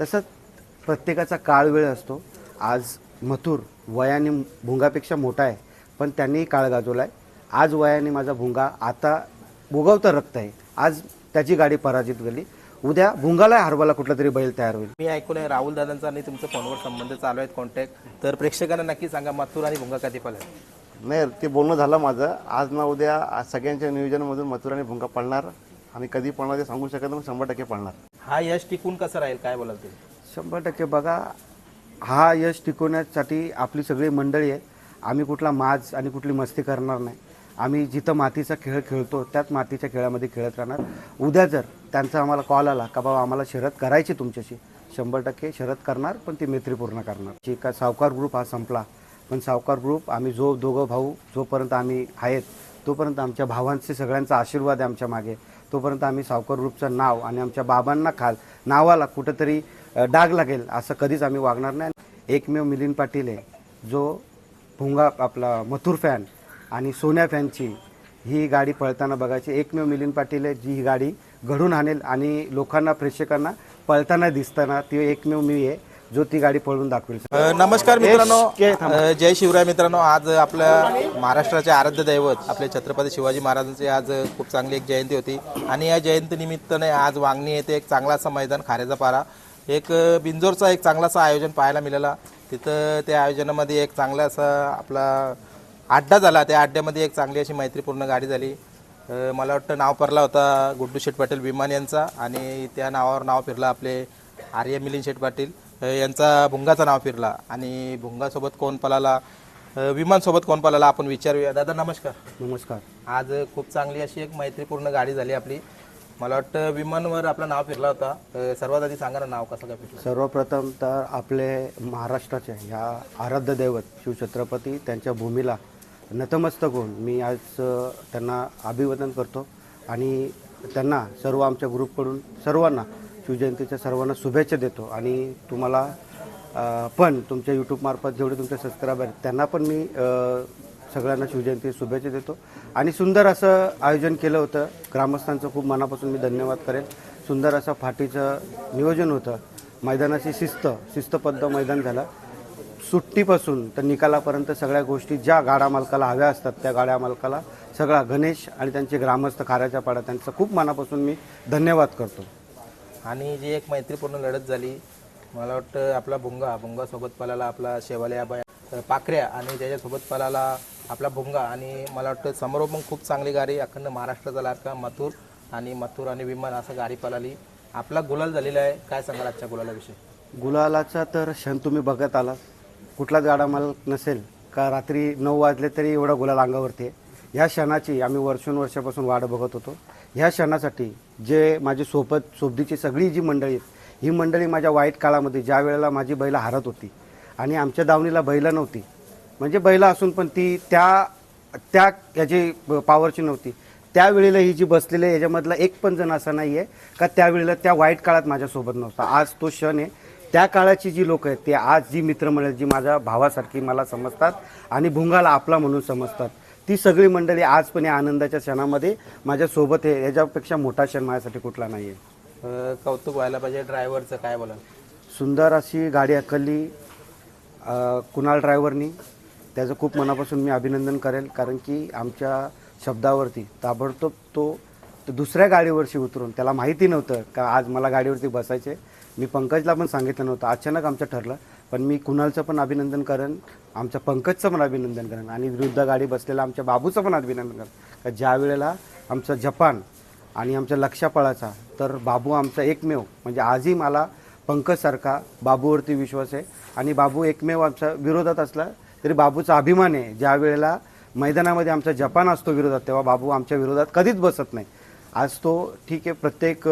तसंच प्रत्येकाचा काळ वेळ असतो. आज मथुर वयाने भुंगापेक्षा मोठा आहे पण त्यांनीही काळ गाजवला आहे आज वयाने माझा भुंगा आता उगवतं रक्त आहे. आज त्याची गाडी पराजित झाली. उद्या भुंगाला हरवाला कुठला तरी बैल तयार होईल. मी ऐकून आहे राहुल दादांचा आणि तुमचं फोनवर संबंध चालू आहेत कॉन्टॅक्ट तर प्रेक्षकांना नक्की सांगा मथुर आणि भुंगा कधी पळेल नाही ते बोलणं झालं माझं. आज ना उद्या आज सगळ्यांच्या नियोजनामधून मथुर आणि भुंगा पळणार. आणि कधी पळणार ते सांगू शकत नाही शंभर टक्के पळणार. हा यश टिकून कसं राहील? काय बोलाल ते शंभर टक्के बघा हा यश टिकवण्यासाठी आपली सगळी मंडळी आहे. आम्ही कुठला माज आणि कुठली मस्ती करणार नाही. आम्ही जिथं मातीचा खेळ खेळतो त्याच मातीच्या खेळामध्ये खेळत राहणार. उद्या जर त्यांचा आम्हाला कॉल आला का बाबा आम्हाला शरद करायची तुमच्याशी शंभर टक्के शरद करणार पण ती मैत्रीपूर्ण करणार. जी का सावकार ग्रुप हा संपला पण सावकार ग्रुप आम्ही जो दोघं भाऊ जोपर्यंत आम्ही आहेत तोपर्यंत आमच्या भावांचे सगळ्यांचा आशीर्वाद आहे आमच्या मागे. तोपर्यंत आम्ही सावकार ग्रुपचं नाव आणि आमच्या बाबांना खाल नावाला कुठंतरी डाग लागेल असं कधीच आम्ही वागणार नाही. एकमेव मिलिंद पाटील आहे. जो भुंगा आपला मथुर फॅन आणि सोन्या फॅनची ही गाडी पळताना बघायची. एकमेव मिलिंद पाटील आहे जी ही गाडी घडून आणेल आणि लोकांना प्रेक्षकांना पळताना दिसताना ती एकमेव मी आहे. जो ती गाडी पळून दाखवेल. अ, नमस्कार मित्रांनो. के थांबा. अ, जय शिवराय मित्रांनो. आज आपल्या महाराष्ट्राचे आराध्य दैवत आपले छत्रपती शिवाजी महाराजांची आज खूप चांगली एक जयंती होती. आणि या जयंती निमित्ताने आज वांगणी येथे एक चांगला असा मैदान खारेचा पारा एक अ, बिंजोरचा एक चांगलासा आयोजन पाहायला मिळाला. तिथं त्या आयोजनामध्ये एक चांगला असा आपला अड्डा झाला. त्या अड्ड्यामध्ये एक चांगली अशी मैत्रीपूर्ण गाडी झाली. अ, मला वाटतं नाव पडला होता गुड्डू शेठ पाटील विमान यांचा. आणि त्या नावावर नाव फिरलं आपले आर्य मिलिंद शेठ पाटील. यांचा भुंगाचं नाव फिरला. आणि भुंगासोबत कोण पळाला? विमानसोबत कोण पळाला? आपण विचारूया. दादा नमस्कार. नमस्कार. आज खूप चांगली अशी एक मैत्रीपूर्ण गाडी झाली आपली. मला वाटतं विमानवर आपलं नाव फिरला होता. अ, सर्वात आधी सांगा ना नाव कसं काय फिरलं? सर्वप्रथम तर आपले महाराष्ट्राचे ह्या आराध्य दैवत शिवछत्रपती त्यांच्या भूमीला नतमस्तक होऊन मी आज अ, त्यांना अभिवादन करतो. आणि त्यांना सर्व आमच्या ग्रुपकडून सर्वांना शिवजयंतीच्या सर्वांना शुभेच्छा देतो. आणि तुम्हाला पण तुमच्या यूट्यूबमार्फत जेवढे तुमचे सबस्क्रायबर आहेत त्यांना पण मी सगळ्यांना शिवजयंती शुभेच्छा देतो. आणि सुंदर असं आयोजन केलं होतं. ग्रामस्थांचं खूप मनापासून मी धन्यवाद करेन. सुंदर असं फाटीचं नियोजन होतं. मैदानाची शिस्त शिस्तबद्ध मैदान झालं. सुट्टीपासून तर निकालापर्यंत सगळ्या गोष्टी ज्या गाड्या मालकाला हव्या असतात त्या गाड्या मालकाला सगळा गणेश आणि त्यांचे ग्रामस्थ खाऱ्याच्या पाड्या त्यांचं खूप मनापासून मी धन्यवाद करतो. आणि जी एक मैत्रीपूर्ण लढत झाली मला वाटतं आपला भुंगा भुंगासोबत पळाला आपला शेवाल्या बाया पाखऱ्या आणि त्याच्यासोबत पळाला आपला भुंगा. आणि मला वाटतं समोर पण खूप चांगली गाडी अखंड महाराष्ट्राचा लाडका मथुर आणि मथुर आणि विमान असं गाडी पळाली. आपला गुलाल झालेला आहे. काय सांगाल आजच्या गुलालाविषयी? गुलालाचा तर क्षण तुम्ही बघत आला कुठलाच गाडा मालक नसेल का रात्री नऊ वाजले तरी एवढा गुलाल अंगावरती आहे. ह्या क्षणाची आम्ही वर्षानुवर्षापासून वाट बघत होतो. ह्या क्षणासाठी जे माझी सोबत सोबतीची सगळी जी मंडळी आहेत ही मंडळी माझ्या वाईट काळामध्ये ज्या वेळेला माझी बैल हरत होती आणि आमच्या दावणीला बैलं नव्हती म्हणजे बैलं असून पण ती त्या त्या याची पॉवरची नव्हती. त्यावेळेला ही जी बसलेली आहे याच्यामधला एक पण जण असा नाही आहे का त्यावेळेला त्या वाईट काळात माझ्यासोबत नव्हता. आज तो क्षण आहे. त्या काळाची जी लोक आहेत ते आज जी मित्रमंडळी जी माझ्या भावासारखी मला समजतात आणि भुंगाला आपला म्हणून समजतात. ती सगळी मंडळी आज पण या आनंदाच्या क्षणामध्ये माझ्यासोबत आहे. याच्यापेक्षा मोठा क्षण माझ्यासाठी कुठला नाही आहे अ, कौतुक व्हायला पाहिजे ड्रायव्हरचं काय बोलाल? सुंदर अशी गाडी अकलली अ, कुणाल ड्रायव्हरनी. त्याचं खूप मनापासून मी अभिनंदन करेल कारण की आमच्या शब्दावरती ताबडतोब तो तर दुसऱ्या गाडीवरशी उतरून त्याला माहिती नव्हतं का आज मला गाडीवरती बसायचे मी पंकजला पण सांगितलं नव्हतं. अचानक आमचं ठरलं पण मी कुणालचं पण अभिनंदन करेन आमच्या पंकजचं पण अभिनंदन करेन आणि विरुद्ध गाडी बसलेला आमच्या बाबूचं पण अभिनंदन करेन. का ज्या वेळेला आमचं जपान आणि आमच्या लक्षापळाचा तर बाबू आमचा एकमेव म्हणजे आजही मला पंकजसारखा बाबूवरती विश्वास आहे आणि बाबू एकमेव आमच्या विरोधात असला तरी बाबूचा अभिमान आहे. ज्या वेळेला मैदानामध्ये आमचा जपान असतो विरोधात तेव्हा बाबू आमच्या विरोधात कधीच बसत नाही. आज तो ठीक आहे प्रत्येक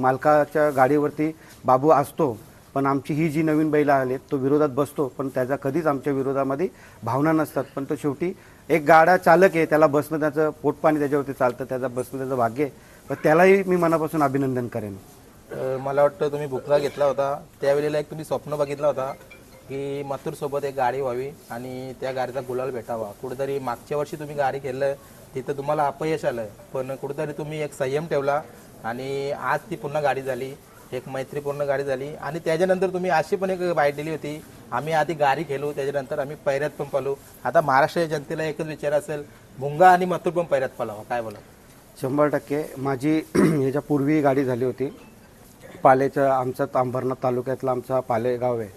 मालकाच्या गाडीवरती बाबू असतो पण आमची ही जी नवीन बैला आले तो विरोधात बसतो पण त्याचा कधीच आमच्या विरोधामध्ये भावना नसतात. पण तो शेवटी एक गाडा चालक आहे त्याला बसणं त्याचं पोटपाणी त्याच्यावरती चालतं त्याचा बसणं त्याचं भाग्य आहे. पण त्यालाही मी मनापासून अभिनंदन करेन. मला वाटतं तुम्ही भुकला घेतला होता त्यावेळेला एक तुम्ही स्वप्न बघितला होता की मथुरसोबत एक गाडी व्हावी आणि त्या गाडीचा गुलाल भेटावा. कुठेतरी मागच्या वर्षी तुम्ही गाडी खेळलं तिथं तुम्हाला अपयश आलं पण कुठेतरी तुम्ही एक संयम ठेवला आणि आज ती पुन्हा गाडी झाली एक मैत्रीपूर्ण गाडी झाली आणि त्याच्यानंतर तुम्ही अशी पण एक बाईट दिली होती आम्ही आधी गाडी खेळू त्याच्यानंतर आम्ही पैऱ्यात पण पालू आता महाराष्ट्राच्या जनतेला एकच विचार असेल भुंगा आणि मथुर पण पैऱ्यात पालावा काय बोला शंभर टक्के. माझी ह्याच्यापूर्वी गाडी झाली होती. पालेचं आमचं अंबरनाथ तालुक्यातला आमचा पाले गाव आहे.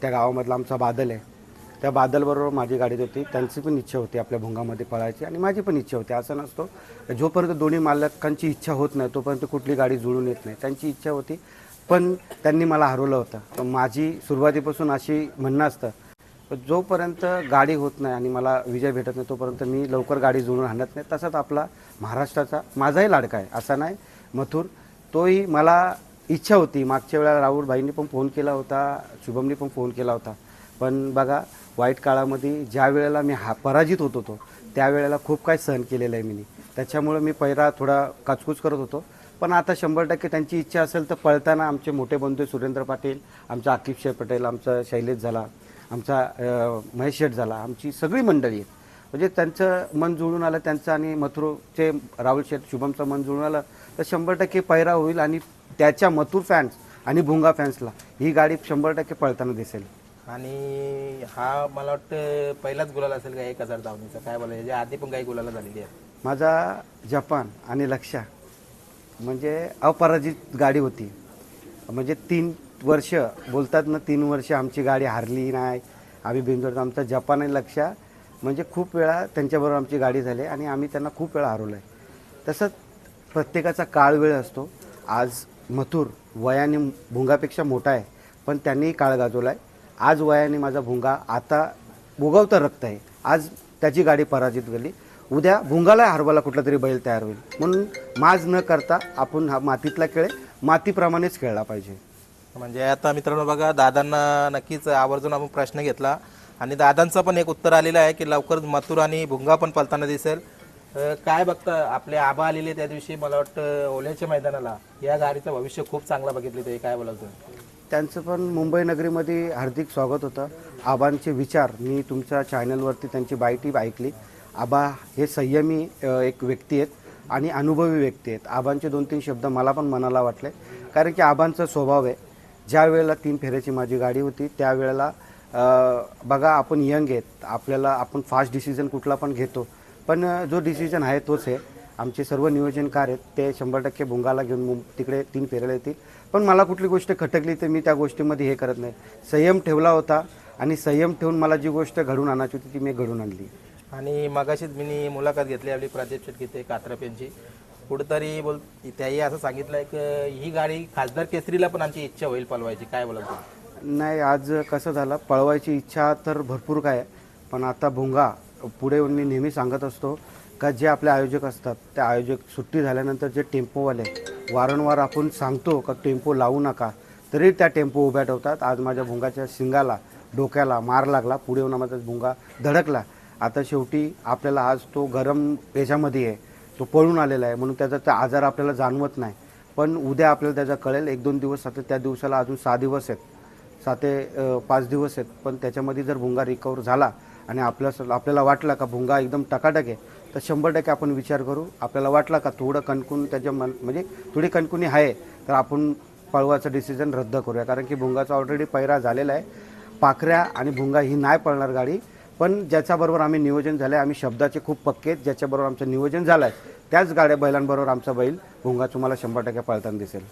त्या गावामधला आमचा बादल आहे. त्या बादलबरोबर माझी गाडी होती. त्यांची पण इच्छा होती आपल्या भुंगामध्ये पळायची आणि माझी पण इच्छा होती. असं नसतो. जोपर्यंत दोन्ही मालकांची इच्छा होत नाही तोपर्यंत कुठली गाडी जुळून येत नाही. त्यांची इच्छा होती. पण त्यांनी मला हरवलं होतं. तर माझी सुरुवातीपासून अशी म्हणणं असतं जोपर्यंत गाडी होत नाही आणि मला विजय भेटत नाही तोपर्यंत मी लवकर गाडी जुळून आणत नाही. तसाच आपला महाराष्ट्राचा माझाही लाडका आहे. असा नाही. मथुर तोही मला इच्छा होती. मागच्या वेळेला राहुल भाईंनी पण फोन केला होता शुभमनी पण फोन केला होता. पण बघा वाईट काळामध्ये ज्या वेळेला मी हा पराजित होत होतो त्यावेळेला खूप काही सहन केलेलं आहे मी त्याच्यामुळं मी पहिला थोडा काचकूच करत होतो. पण आता शंभर टक्के त्यांची इच्छा असेल तर पळताना आमचे मोठे बंधू सुरेंद्र पाटील आमचा आकिब शेख पटेल आमचा शैलेश झाला आमचा महेश शेठ झाला आमची सगळी मंडळी आहेत. म्हणजे त्यांचं मन जुळून आलं त्यांचं आणि मथुरचे राहुल शेठ शुभमचं मन जुळून आलं तर शंभर टक्के पैरा होईल आणि त्याच्या मथुर फॅन्स आणि भुंगा फॅन्सला ही गाडी शंभर टक्के पळताना दिसेल. आणि हा मला वाटतं पहिलाच गुलाल असेल का एक हजार धावणीचा? काय बोला याच्या आधी पण काही गुलाला झालेली आहे. माझा जपान आणि लक्षा म्हणजे अपराजित गाडी होती. म्हणजे तीन वर्ष बोलतात ना तीन वर्ष आमची गाडी हारली नाही. आम्ही बिंदोड आमचा जपान आणि लक्षा म्हणजे खूप वेळा त्यांच्याबरोबर आमची गाडी झाली आणि आम्ही त्यांना खूप वेळा हरवलं आहे तसंच प्रत्येकाचा काळ वेळ असतो. आज मथुर वयाने भुंगापेक्षा मोठा आहे पण त्यांनीही काळ गाजवला आहे आज वयाने माझा भुंगा आता उगवतं रक्त आहे. आज त्याची गाडी पराजित झाली. उद्या भुंगाला हरवायला कुठला तरी बैल तयार होईल. म्हणून माज न करता आपण हा मातीतला खेळ मातीप्रमाणेच खेळला पाहिजे. म्हणजे आता मित्रांनो बघा दादांना नक्कीच आवर्जून आपण प्रश्न घेतला. आणि दादांचं पण एक उत्तर आलेलं आहे की लवकरच मथुर आणि भुंगा पण पलताना दिसेल. काय बघता आपले आबा आलेले त्या दिवशी मला वाटतं ओल्याच्या मैदानाला. या गाडीचं भविष्य खूप चांगलं बघितले ते. काय बोलायचं त्यांचं पण मुंबई नगरीमध्ये हार्दिक स्वागत होतं. आबांचे विचार मी तुमच्या चॅनलवरती त्यांची बायटी ऐकली. आबा हे संयमी अ, एक व्यक्ती आहेत आणि अनुभवी व्यक्ती आहेत. आबांचे दोन तीन शब्द मला पण मनाला वाटले. कारण की आबांचा स्वभाव आहे. ज्या वेळेला तीन फेऱ्याची माझी गाडी होती त्यावेळेला अ, बघा आपण यंग आहेत. आपल्याला आपण फास्ट डिसिजन कुठला पण घेतो. पण जो डिसिजन आहे तोच आहे. आमचे सर्व नियोजनकार आहेत ते शंभर टक्के भुंगाला घेऊन मुं तिकडे तीन फेऱ्याला येतील. पण मला कुठली गोष्ट खटकली तर मी त्या गोष्टीमध्ये हे करत नाही. संयम ठेवला होता आणि संयम ठेवून मला जी गोष्ट घडून आणायची होती ती मी घडून आणली. आणि मगाशीच मी मुलाखत घेतली आपली प्राजक्त शेटकीते कात्रप यांची. कुठेतरी बोल त्याही असं सांगितलंय की ही गाडी खासदार केसरीला पण आमची इच्छा होईल पलवायची काय बोलाल तुम्ही? नाही आज कसं झालं? पळवायची इच्छा तर भरपूर काय. पण आता भुंगा पुढे मी नेहमी सांगत असतो का जे आपले आयोजक असतात त्या आयोजक सुट्टी झाल्यानंतर जे टेम्पोवाले वारंवार आपण सांगतो का टेम्पो लावू नका तरी त्या टेम्पो उभ्या ठेवतात. आज माझ्या भुंगाच्या शिंगाला डोक्याला मार लागला पुढे येऊन माझा भुंगा धडकला. आता शेवटी आपल्याला आज तो गरम याच्यामध्ये आहे तो पळून आलेला आहे म्हणून त्याचा त्या आजार आपल्याला जाणवत नाही. पण उद्या आपल्याला त्याचा कळेल एक दोन दिवस आता त्या दिवसाला अजून सहा दिवस आहेत. सात ते पाच दिवस आहेत पण त्याच्यामध्ये जर भुंगा रिकवर झाला आणि आपल्या आपल्याला वाटलं का भुंगा एकदम टकाटक आहे तर शंभर टक्के आपण विचार करू. आपल्याला वाटला का थोडं कणकून त्याच्या मन म्हणजे थोडी कणकुनी आहे तर आपण पळवाचं डिसिजन रद्द करूया. कारण की भुंगाचा ऑलरेडी पैरा झालेला आहे. पाखऱ्या आणि भुंगा ही नाही पळणार गाडी पण ज्याच्याबरोबर आम्ही नियोजन झालं आहे आम्ही शब्दाचे खूप पक्के आहेत ज्याच्याबरोबर आमचं नियोजन झालं आहे त्याच गाड्या बैलांबरोबर आमचा बैल भुंगा तुम्हाला शंभर टक्के पळताना दिसेल.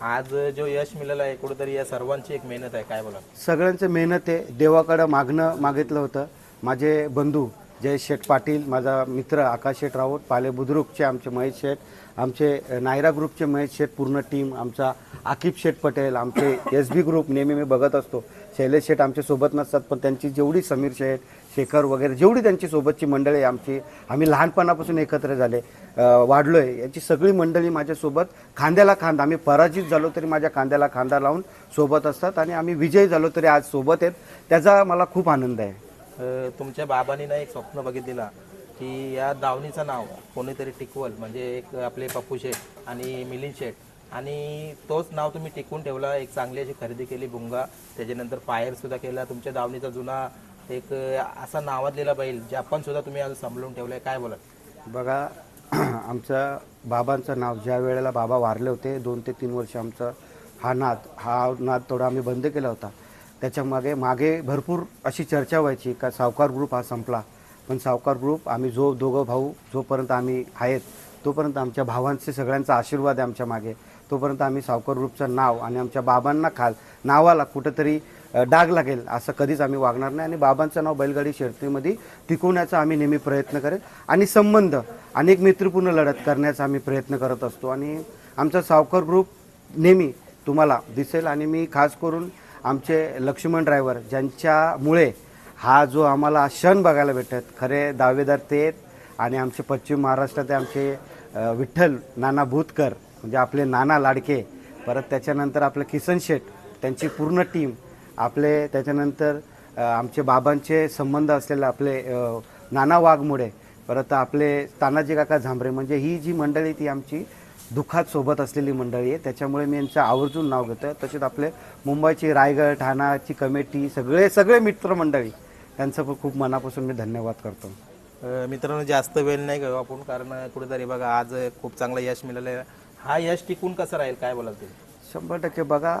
आज जो यश मिळालं आहे कुठेतरी या सर्वांची एक मेहनत आहे. काय बोला सगळ्यांचं मेहनत आहे. देवाकडं मागणं मागितलं होतं. माझे बंधू जयेश शेठ पाटील माझा मित्र आकाश शेठ राऊत पाले बुद्रुकचे आमचे महेश शेठ आमचे नायरा ग्रुपचे महेश शेठ पूर्ण टीम आमचा आकिब शेठ पटेल आमचे एस बी ग्रुप नेहमी मी बघत असतो. शैलेश शेठ आमच्यासोबत नसतात पण त्यांची जेवढी समीर शेठ शेखर वगैरे जेवढी त्यांची सोबतची मंडळी आहे आमची आम्ही लहानपणापासून एकत्र झाले वाढलो वाढलोय याची सगळी मंडळी माझ्यासोबत खांद्याला खांदा आम्ही पराजित झालो तरी माझ्या खांद्याला खांदा लावून सोबत असतात आणि आम्ही विजयी झालो तरी आज सोबत आहेत त्याचा मला खूप आनंद आहे. तुमच्या बाबांनी ना एक स्वप्न बघितलेला की या दावणीचं नाव कोणीतरी टिकवल म्हणजे एक आपले पप्पू शेठ आणि मिलिंद शेठ. आणि तोच नाव तुम्ही टिकवून ठेवला एक चांगली अशी खरेदी केली भुंगा. त्याच्यानंतर फायर सुद्धा केला. तुमच्या दावणीचा जुना एक असा नावाजलेला बैल जपान सुद्धा तुम्ही आज सांभाळून ठेवलाय काय बोला बघा आमच्या बाबांचं नाव ज्या वेळेला बाबा वारले होते दोन ते तीन वर्ष आमचं हा नाद हा नाद थोडा आम्ही बंद केला होता. त्याच्यामागे मागे भरपूर अशी चर्चा व्हायची का सावकार ग्रुप हा संपला. पण सावकार ग्रुप आम्ही जो दोघं भाऊ जोपर्यंत आम्ही आहेत तोपर्यंत आमच्या भावांचे सगळ्यांचा आशीर्वाद आहे आमच्या मागे. तोपर्यंत आम्ही सावकार ग्रुपचं नाव आणि आमच्या बाबांना खाल नावाला कुठंतरी डाग लागेल असं कधीच आम्ही वागणार नाही. आणि बाबांचं नाव बैलगाडी शर्तीमध्ये टिकवण्याचा आम्ही नेहमी प्रयत्न करेल. आणि संबंध अनेक मित्रपूर्ण लढत करण्याचा आम्ही प्रयत्न करत असतो. आणि आमचा सावकार ग्रुप नेहमी तुम्हाला दिसेल. आणि मी खास करून आमचे लक्ष्मण ड्रायव्हर ज्यांच्यामुळे हा जो आम्हाला क्षण बघायला भेटत खरे दावेदार ते आणि आमचे पश्चिम महाराष्ट्रात आमचे विठ्ठल नाना भूतकर म्हणजे आपले नाना लाडके परत त्याच्यानंतर आपलं किसन शेठ त्यांची पूर्ण टीम आपले त्याच्यानंतर आमचे बाबांचे संबंध असलेले आपले नाना वाघमुळे परत आपले तानाजी काका झांबरे म्हणजे ही जी मंडळी ती आमची दुःखात सोबत असलेली मंडळी आहे. त्याच्यामुळे मी यांचं आवर्जून नाव घेतो तसेच आपले मुंबईची रायगड ठाण्याची कमिटी सगळे सगळे मित्रमंडळी त्यांचं पण खूप मनापासून मी धन्यवाद करतो. मित्रांनो जास्त वेळ नाही घेऊ आपण कारण कुठेतरी बघा आज खूप चांगलं यश मिळालं आहे हा यश टिकून कसं राहील? काय बोलाल तुम्ही शंभर टक्के बघा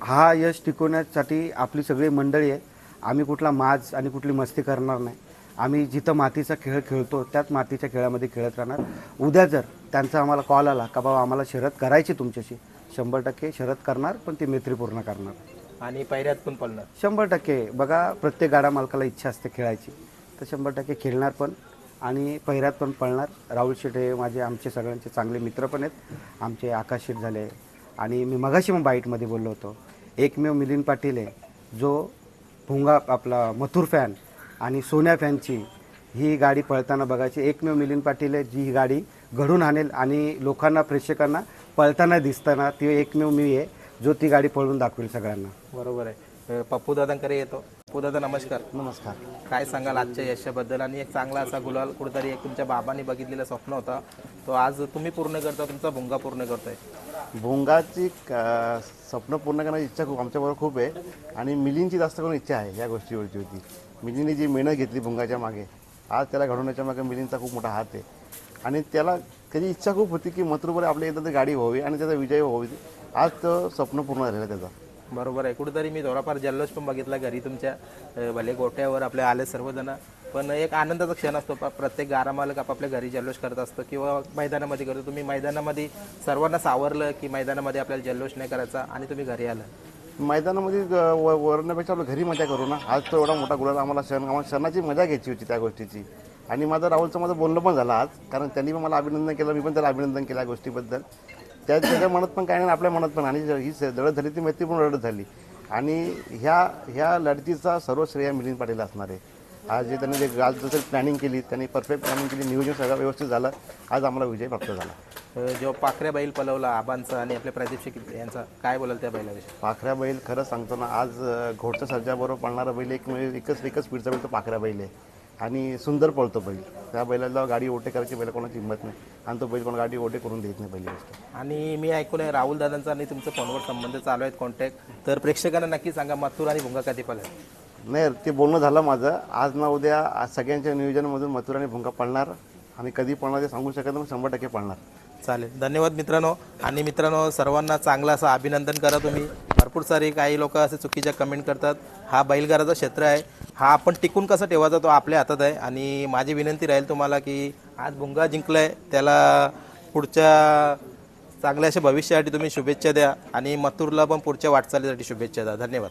हा यश टिकवण्यासाठी आपली सगळी मंडळी आहे. आम्ही कुठला माज आणि कुठली मस्ती करणार नाही. आम्ही जिथं मातीचा खेळ खेळतो त्याच मातीच्या खेळामध्ये खेळत राहणार. उद्या जर त्यांचा आम्हाला कॉल आला का बाबा आम्हाला शर्यत करायची तुमच्याशी. शंभर टक्के शर्यत करणार पण ती मैत्रीपूर्ण करणार. आणि पैऱ्यात पण पडणार शंभर टक्के. बघा प्रत्येक गाडा मालकाला इच्छा असते खेळायची. तर शंभर टक्के खेळणार पण आणि पहिऱ्यात पण पळणार. राहुल शेठ हे माझे आमचे सगळ्यांचे चांगले मित्र पण आहेत. आमचे आकाश शेठ झाले. आणि मी मगाशी मग बाईटमध्ये बोललो होतो. एकमेव मिलिंद पाटील आहे. जो भुंगा आपला मथुर फॅन आणि सोन्या फॅनची ही गाडी पळताना बघायची. एकमेव मिलिंद पाटील आहे जी ही गाडी घडून आणेल आणि लोकांना प्रेक्षकांना पळताना दिसताना ती एकमेव मी आहे जो ती गाडी पळून दाखवेल सगळ्यांना. बरोबर आहे. पप्पू दादांकडे येतो. पप्पू दादा नमस्कार. नमस्कार. काय सांगाल आजच्या यशाबद्दल? आणि एक चांगला असा गुलाल कुठेतरी एक तुमच्या बाबांनी बघितलेलं स्वप्न होता. तो आज तुम्ही पूर्ण करता तुमचा भुंगा पूर्ण करतोय. भोंगाची क- स्वप्न पूर्ण करण्याची इच्छा खूप आमच्याबरोबर खूप आहे. आणि मिलींची जास्त करून इच्छा आहे या गोष्टीवरची होती. मिलींनी जी मेहनत घेतली भोंगाच्या मागे आज त्याला घडवण्याच्या मागे मिलींचा खूप मोठा हात आहे. आणि त्याला त्याची इच्छा खूप होती की मथुरभर आपल्या एकदा तरी गाडी व्हावी आणि त्याचा विजय व्हावी. आज तो स्वप्न पूर्ण झालेलं त्याचा. बरोबर आहे. कुठेतरी मी थोडाफार जल्लोष पण बघितला घरी तुमच्या भले गोट्यावर आपले आले सर्वजण पण एक आनंदाचा क्षण असतो. प्रत्येक गारा मालक आपापल्या घरी जल्लोष करत असतो किंवा मैदानामध्ये करतो. तुम्ही मैदानामध्ये सर्वांना सावरलं की मैदानामध्ये आपल्याला जल्लोष नाही करायचा आणि तुम्ही घरी आलं. मैदानामध्ये वरण्यापेक्षा आपलं घरी मजा करू ना. आज तो एवढा मोठा गुलाल आम्हाला क्षण आम्हाला क्षणाची मजा घ्यायची होती त्या गोष्टीची. आणि माझं राहुलचं माझं बोलणं पण झालं आज कारण त्यांनी पण मला अभिनंदन केलं मी पण त्याला अभिनंदन केलं या गोष्टीबद्दल. त्या त्याच्या मनात पण काय नाही आपल्या मनात पण. आणि ही लढत झाली ती मैत्रीपूर्ण लढत झाली. आणि ह्या ह्या लढतीचा सर्व श्रेय मिलिंद पाटील असणार आहे. आज जे त्यांनी जे आज जसं प्लॅनिंग केली त्यांनी परफेक्ट प्लॅनिंग केली नियोजन सगळं व्यवस्थित झालं. आज आम्हाला विजय प्राप्त झाला. अ, जो पाखऱ्या बैल पलवला आबांचा आणि आपल्या प्रदीप शेख यांचा काय बोलाल त्या बैलाविषयी? पाखऱ्या बैल खरं सांगतो ना आज घोडच्या सर्जाबरोबर पळणारा बैल एक म्हणजे एकच एकच स्पीडचा बैल तो पाखऱ्या बैल आहे. आणि सुंदर पळतो बैल. त्या बैलाला गाडी ओटे करायची बैल कोणाची हिंमत नाही. आणि तो बैल कोणा गाडी ओटे करून देत नाही पहिली गोष्ट. आणि मी ऐकून आहे राहुल दादांचा आणि तुमचं फोनवर संबंध चालू आहेत कॉन्टॅक्ट तर प्रेक्षकांना नक्की सांगा मथुर आणि भुंगा कधी पळेल नाही ते बोलणं झालं माझं. आज ना उद्या आज सगळ्यांच्या नियोजनामधून मथुर आणि भुंगा पळणार. आणि कधी पळणार ते सांगू शकत नाही शंभर टक्के पळणार. चालेल. धन्यवाद मित्रांनो. आणि मित्रांनो सर्वांना चांगलं असं अभिनंदन करा तुम्ही. भरपूर सारे काही लोक असे चुकीच्या कमेंट करतात. हा बैलगाराचा क्षेत्र आहे. हा आपण टिकून कसं ठेवायचा तो आपल्या हातात आहे. आणि माझी विनंती राहील तुम्हाला की आज भुंगा जिंकलाय त्याला पुढच्या चांगल्या अशा भविष्यासाठी तुम्ही शुभेच्छा द्या. आणि मथुरला पण पुढच्या वाटचालीसाठी शुभेच्छा द्या. धन्यवाद.